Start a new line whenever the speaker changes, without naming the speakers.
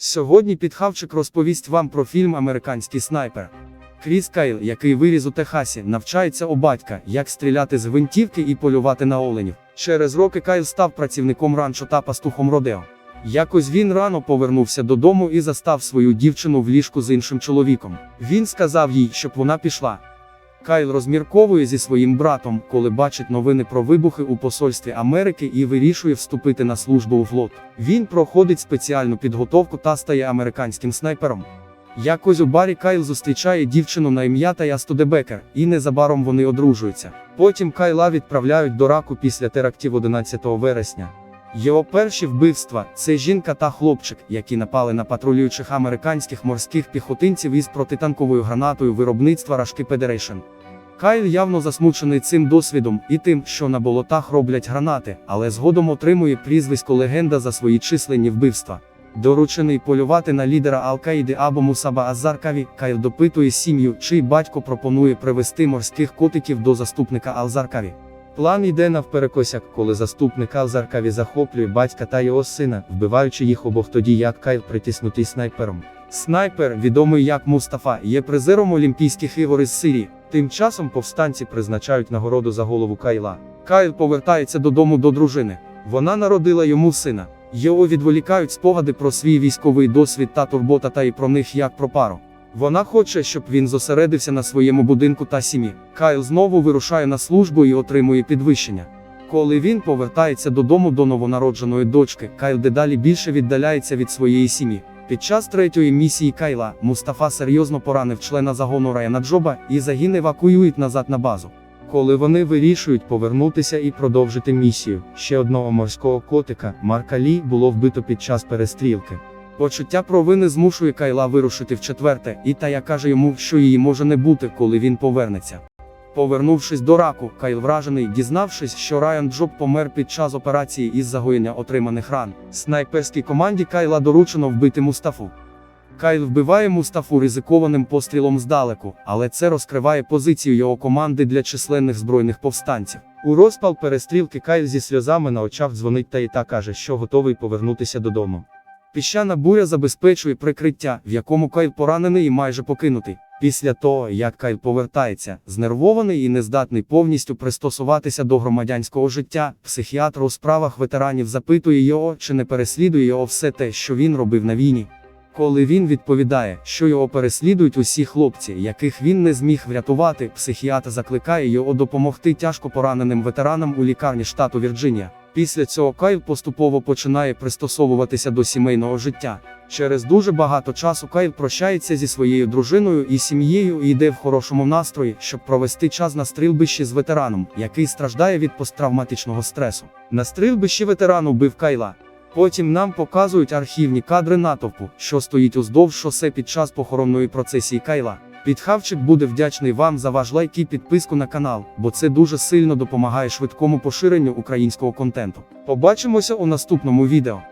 Сьогодні підхавчик розповість вам про фільм Американський снайпер. Кріс Кайл, який виріс у Техасі, навчається у батька, як стріляти з гвинтівки і полювати на оленів. Через роки Кайл став працівником ранчо та пастухом Родео. Якось він рано повернувся додому і застав свою дівчину в ліжку з іншим чоловіком. Він сказав їй, щоб вона пішла. Кайл розмірковує зі своїм братом, коли бачить новини про вибухи у посольстві Америки і вирішує вступити на службу у флот. Він проходить спеціальну підготовку та стає американським снайпером. Якось у барі Кайл зустрічає дівчину на ім'я Тая Студебекер, і незабаром вони одружуються. Потім Кайла відправляють до раку після терактів 11 вересня. Його перші вбивства це жінка та хлопчик, які напали на патрулюючих американських морських піхотинців із протитанковою гранатою виробництва Рашки Федерейшн. Кайл явно засмучений цим досвідом і тим, що на болотах роблять гранати, але згодом отримує прізвисько легенда за свої численні вбивства. Доручений полювати на лідера Ал-Каїди або Мусаба Азаркаві, Кайл допитує сім'ю, чий батько пропонує привести морських котиків до заступника Алзаркаві. План йде навперекосяк, коли заступник Алзаркаві захоплює батька та його сина, вбиваючи їх обох тоді, як Кайл притиснутий снайпером. Снайпер, відомий як Мустафа, є призером Олімпійських ігор із Сирії. Тим часом повстанці призначають нагороду за голову Кайла. Кайл повертається додому до дружини. Вона народила йому сина. Його відволікають спогади про свій військовий досвід та турбота та і про них як про пару. Вона хоче, щоб він зосередився на своєму будинку та сім'ї. Кайл знову вирушає на службу і отримує підвищення. Коли він повертається додому до новонародженої дочки, Кайл дедалі більше віддаляється від своєї сім'ї. Під час третьої місії Кайла Мустафа серйозно поранив члена загону Раяна Джоба, і загін евакуюють назад на базу. Коли вони вирішують повернутися і продовжити місію, ще одного морського котика, Марка Лі, було вбито під час перестрілки. Почуття провини змушує Кайла вирушити в четверте, і Тая каже йому, що її може не бути, коли він повернеться. Повернувшись до раку, Кайл вражений, дізнавшись, що Райан Джоб помер під час операції із загоєння отриманих ран. Снайперській команді Кайла доручено вбити Мустафу. Кайл вбиває Мустафу ризикованим пострілом здалеку, але це розкриває позицію його команди для численних збройних повстанців. У розпал перестрілки Кайл зі сльозами на очах дзвонить та і та каже, що готовий повернутися додому. Піщана буря забезпечує прикриття, в якому Кайл поранений і майже покинутий. Після того, як Кайл повертається, знервований і нездатний повністю пристосуватися до громадянського життя, психіатр у справах ветеранів запитує його, чи не переслідує його все те, що він робив на війні. Коли він відповідає, що його переслідують усі хлопці, яких він не зміг врятувати, психіатр закликає його допомогти тяжко пораненим ветеранам у лікарні штату Вірджинія. Після цього Кайл поступово починає пристосовуватися до сімейного життя. Через дуже багато часу Кайл прощається зі своєю дружиною і сім'єю і йде в хорошому настрої, щоб провести час на стрільбищі з ветераном, який страждає від посттравматичного стресу. На стрільбищі ветеран убив Кайла. Потім нам показують архівні кадри натовпу, що стоїть уздовж шосе під час похоронної процесії Кайла. Підхавчик буде вдячний вам за ваш лайк і підписку на канал, бо це дуже сильно допомагає швидкому поширенню українського контенту. Побачимося у наступному відео.